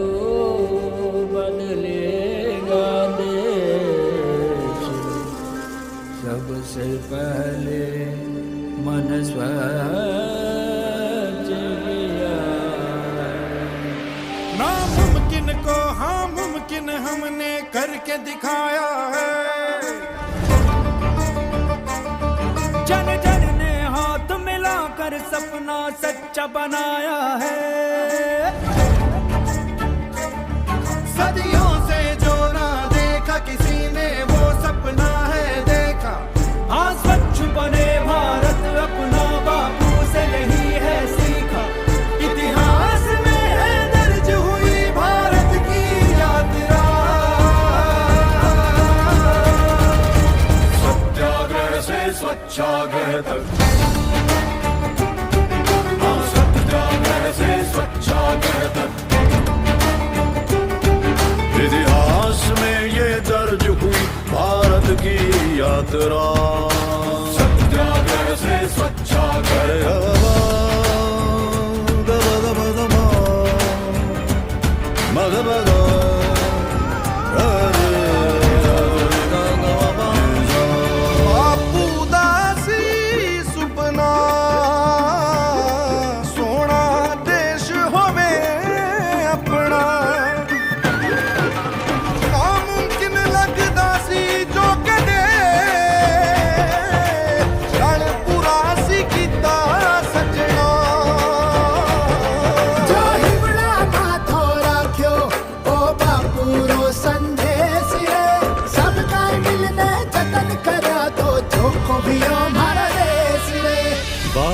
तो बदलेगा देश। सबसे पहले मन ना मुमकिन को हाँ मुमकिन हमने करके दिखाया है। जन जन ने हाथ मिलाकर सपना सच्चा बनाया है। Fadi 들어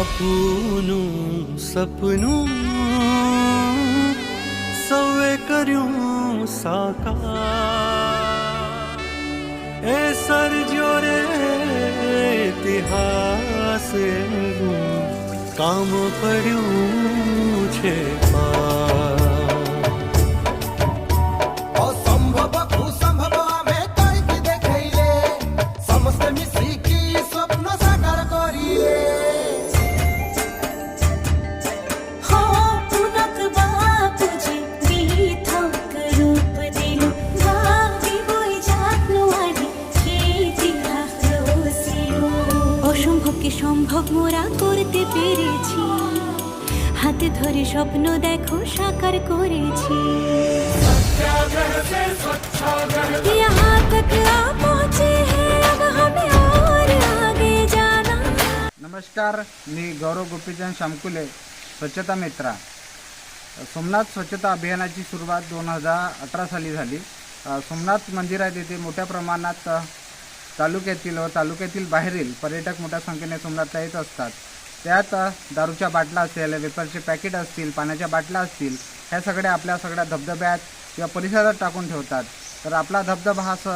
બાપુનું સપનું. સૌએ કર્યું સાકાર. એ સરજો રે ઇતિહાસ કામ પડ્યું অসম্ভবকে সম্ভব মোরা করতে পেরেছি হাতে ধরে স্বপ্ন দেখো সাকার করেছি यहाँ तक आ पहुँचे हैं अब हमें और आगे जाना नमस्कार मी गौरव गोपीचंद शामकुले स्वच्छता मित्रा सोमनाथ स्वच्छता अभियानाची सुरुवात दोन हजार अठरा साली झाली अ, सोमनाथ मंदिरात येथे मोठ्या प्रमाणात अ, तालुक्यातील व तालुक्यातील बाहेरील पर्यटक मोठ्या संख्येने सोमनाथला येत असतात. त्यात दारूच्या बाटल्या असेल वेपरचे पॅकेट असतील पाण्याच्या बाटल्या असतील ह्या सगळ्या आपल्या सगळ्या धबधब्यात किंवा परिसरात टाकून ठेवतात. तर आपला धबधबा हा स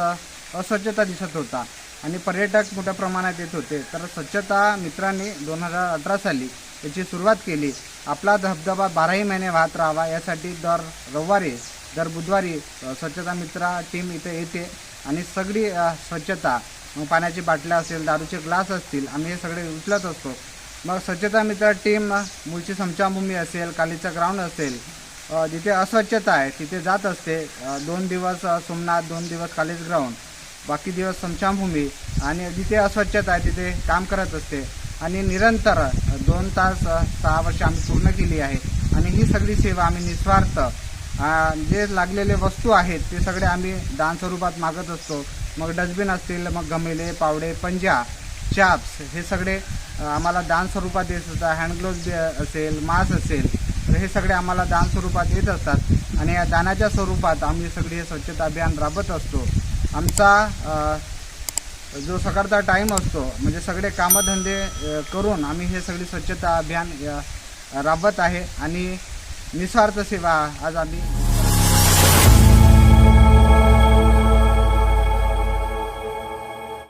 अस्वच्छता दिसत होता आणि पर्यटक मोठ्या प्रमाणात येत होते. तर स्वच्छता मित्रांनी दोन हजार अठरा साली याची सुरुवात केली. आपला धबधबा बाराही महिने वाहत राहावा यासाठी दर रविवारी दर बुधवारी स्वच्छता मित्रा टीम इथे येते आणि सगळी स्वच्छता मग पाण्याची बाटल्या असेल दारूचे ग्लास असतील आम्ही हे सगळे उचलत असतो. मग स्वच्छता मित्र टीम मुलची समचाभूमी असेल कालीचा ग्राउंड असेल जिथे अस्वच्छता आहे तिथे जात असते. दोन दिवस सोमनाथ दोन दिवस कालीज ग्राउंड बाकी दिवस समशाभूमी आणि जिथे अस्वच्छता आहे तिथे काम करत असते. आणि निरंतर दोन तास सहा वर्ष आम्ही पूर्ण केली आहे. आणि ही सगळी सेवा आम्ही निस्वार्थ जे लागलेले वस्तू आहेत ते सगळे आम्ही दान स्वरूपात मागत असतो. मग डस्टबिन असतील मग गमेले पावडे पंजा चाप्स हे सगळे आम्हाला दान स्वरूपात येत असतात. हँडग्लोव्ज असेल मास्क असेल तर हे सगळे आम्हाला दान स्वरूपात येत असतात. आणि या दानाच्या स्वरूपात आम्ही सगळे हे स्वच्छता अभियान राबत असतो. आमचा जो सकाळचा टाईम असतो म्हणजे सगळे कामधंदे करून आम्ही हे सगळी स्वच्छता अभियान राबवत आहे. आणि निस्वार्थ सेवा आज आम्ही